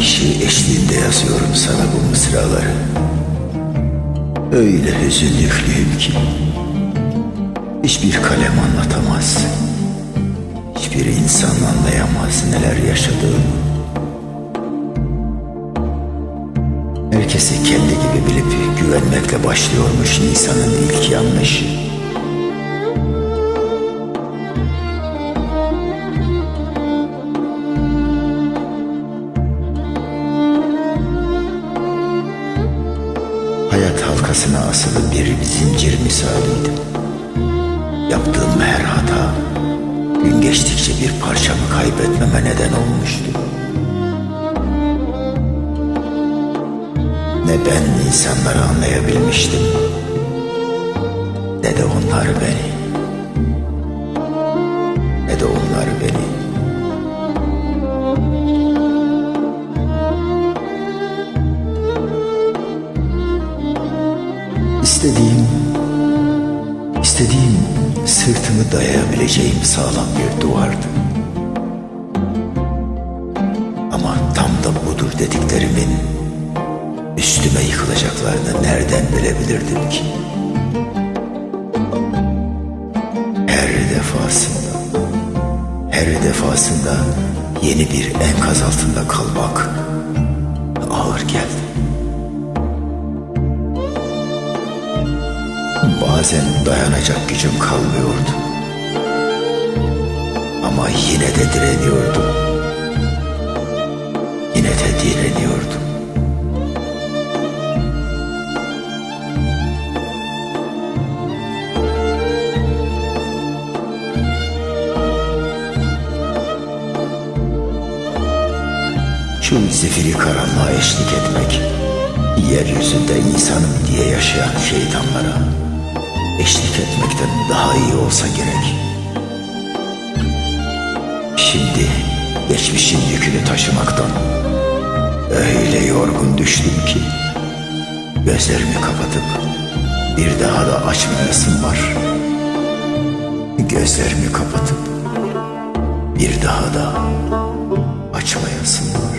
ışığı eşliğinde yazıyorum sana bu mısraları. Öyle hüzün ki hiçbir kalem anlatamaz. Hiçbir insan anlayamaz neler yaşadığımı. Herkesi kendi gibi bilip güvenmekle başlıyormuş insanın ilk yanlışı. Hayat halkasına asılı bir zincir misaliydim. Yaptığım her hata gün geçtikçe bir parçamı kaybetmeme neden olmuştu. Ne ben insanları anlayabilmiştim ne de onlar beni. Ne de onlar beni. İstediğim, istediğim sırtımı dayayabileceğim sağlam bir duvardı. Ama tam da budur dediklerimin üstüme yıkılacaklarını nereden bilebilirdim ki? Her defasında, her defasında yeni bir enkaz altında kalmak ağır geldi. Bazen dayanacak gücüm kalmıyordu. Ama yine de direniyordum. Yine de direniyordum. Şu zifiri karanlığa eşlik etmek, yeryüzünde insanım diye yaşayan şeytanlara eşlik etmekten daha iyi olsa gerek. Şimdi geçmişin yükünü taşımaktan öyle yorgun düştüm ki gözlerimi kapatıp bir daha da açmayasım var. Gözlerimi kapatıp bir daha da açmayasım var.